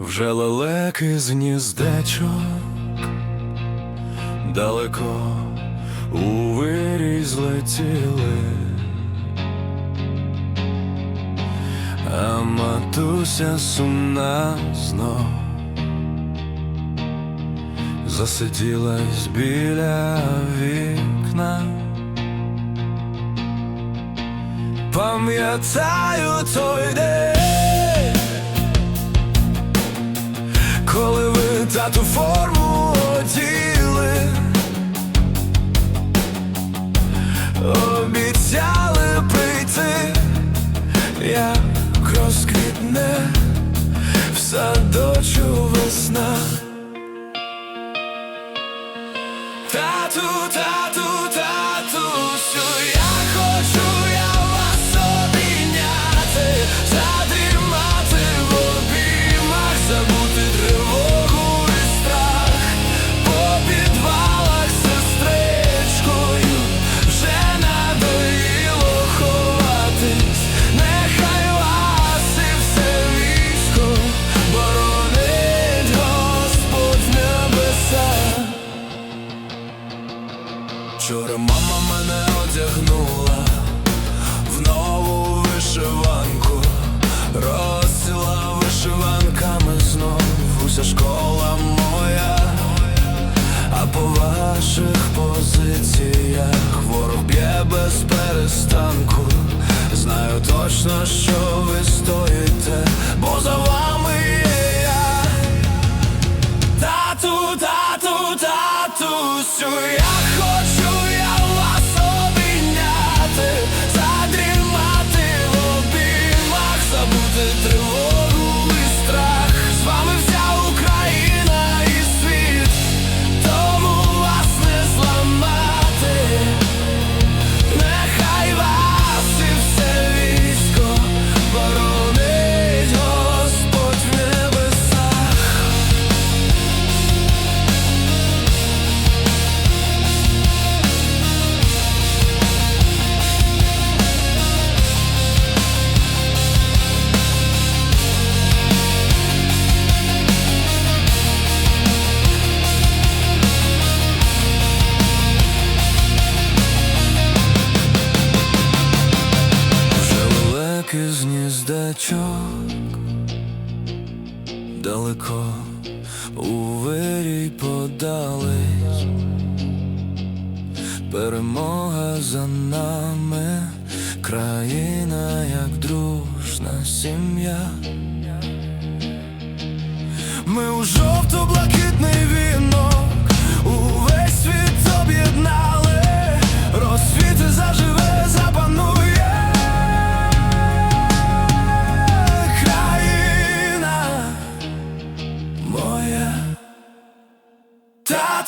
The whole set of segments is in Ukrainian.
Вже лелеки з гніздечок далеко у вирій злетіли, а матуся сумна знов засиділась біля вікна. Пам'ятаю той день, ви форму оділи, обіцяли прийти, як розквітне в садочу весна. Тату, тату, Вчора мама мене одягнула в нову вишиванку, розсіла вишиванками знов уся школа моя, а по ваших позиціях ворог б'є без перестанку. Знаю точно, що ви стоїте, бо за вами є я. Тату, тату, татусю, я гніздечок далеко у вирій подались, перемога за нами, країна як дружна сім'я. Ми у жовто-блакитний вінок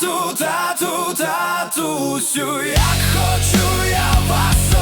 Тату, тату, татусю, як хочу я вас